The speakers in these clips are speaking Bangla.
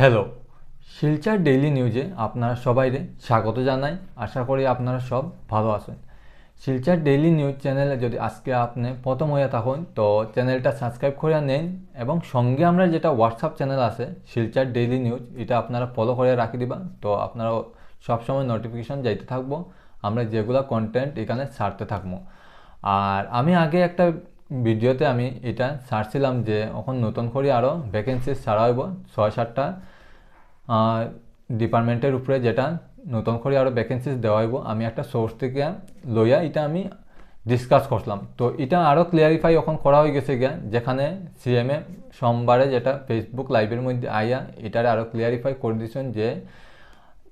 হ্যালো শিলচর ডেইলি নিউজে আপনারা সবাইরে স্বাগত জানাই। আশা করি আপনারা সব ভালো আছেন। শিলচর ডেইলি নিউজ চ্যানেলে যদি আজকে আপনি প্রথম হয়ে থাকুন, তো চ্যানেলটা সাবস্ক্রাইব করে নেন এবং সঙ্গে আমরা যেটা হোয়াটসঅ্যাপ চ্যানেল আছে, শিলচর ডেইলি নিউজ এটা আপনারা ফলো করে রাখি দিবা। তো আপনারা সবসময় নোটিফিকেশন যাইতে থাকব। আমরা যেগুলো কন্টেন্ট এখানে ছাড়তে থাকব। আর আমি আগে একটা ভিডিওতে আমি এটা ছাড়ছিলাম যে এখন নতুন করে আরও ভ্যাকেন্সি ছাড়া হইব, ছয়, সাতটা ডিপার্টমেন্টের উপরে যেটা নতুন করে আরও ভ্যাকেন্সিস দেওয়া হইব। আমি একটা সোর্স থেকে লইয়া এটা আমি ডিসকাস করলাম তো এটা আরও ক্লিয়ারিফাই এখন করা হয়ে গেছে গিয়া, যেখানে সিএমএ সোমবারে যেটা ফেসবুক লাইভের মধ্যে আইয়া এটারে আরও ক্লিয়ারিফাই করে দিয়েছেন যে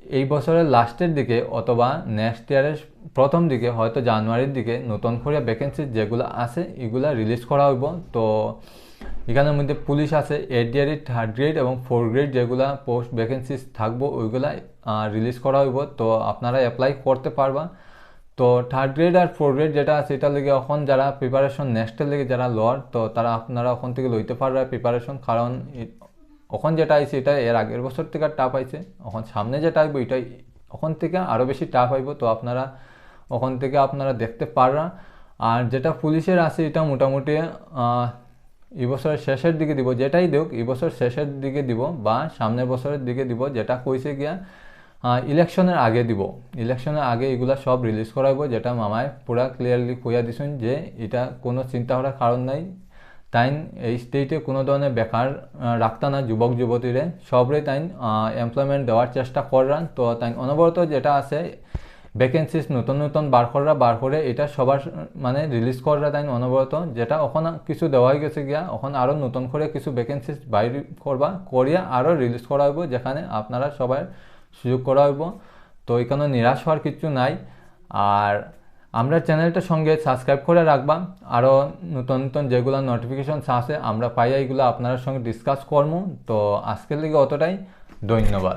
এই বছরের লাস্টের দিকে অথবা নেক্সট ইয়ারের প্রথম দিকে, হয়তো জানুয়ারির দিকে নতুন করে ভ্যাকেন্সি যেগুলো আছে, এগুলা রিলিজ করা হইব। তো এখানের মধ্যে পুলিশ আছে এইট ইয়ারি থার্ড গ্রেড এবং ফোর গ্রেড যেগুলা পোস্ট ভ্যাকেন্সিস থাকব ওইগুলা রিলিজ করা হইব। তো আপনারা অ্যাপ্লাই করতে পারবা। তো থার্ড গ্রেড আর ফোর গ্রেড যেটা আছে, এটার লেগে এখন যারা প্রিপারেশন নেক্সটের লেগে যারা লর তো তারা আপনারা ওখান থেকে লইতে পারবে প্রিপারেশন কারণ এখন যেটা আইছে এটা এর আগের বছর থেকে টাফ আইছে। এখন সামনে যেটা আইব এটাই ওখান থেকে আরও বেশি টাফ আইব। তো আপনারা ওখান থেকে আপনারা দেখতে পাররা। আর যেটা পুলিশের আছে এটা মোটামুটি আহ, এই বছরের শেষের দিকে দিব যেটাই দেখ এবছর শেষের দিকে দিব বা সামনের বছরের দিকে দিব। যেটা কইছে গিয়া ইলেকশনের আগে দিব। ইলেকশনের আগে এগুলা সব রিলিজ করাইব। যেটা মামায় পুরা ক্লিয়ারলি কইয়া দিছেন যে এটা কোনো চিন্তা করার কারণ নাই। তাইন এই স্টেটে কোনো ধরনের বেকার রাখতা না যুবক, যুবতীরে। সবরে তাইন এমপ্লয়মেন্ট দেওয়ার চেষ্টা করান তো তাই অনবরত যেটা আছে ভ্যাকেন্সিস নতুন নতুন বার করা বার করে এটা সবার মানে রিলিজ করা তাই অনবরত। যেটা ওখন কিছু দেওয়া হয়ে গেছে গিয়া, ওখানে আরও নতুন করে কিছু ভ্যাকেন্সিস বাইর করবা, করিয়া আরও রিলিজ করা হইব যেখানে আপনারা সবাই সুযোগ করা হইব তো এখানে নিরাশ হওয়ার কিছু নাই। আর আমরা চ্যানেলটা সঙ্গে সাবস্ক্রাইব করে রাখবা। আরও নতুন নতুন যেগুলো নোটিফিকেশন আসে, আমরা পাই, এইগুলো আপনার সঙ্গে ডিসকাস করব তো আজকের লিগে অতটাই। ধন্যবাদ।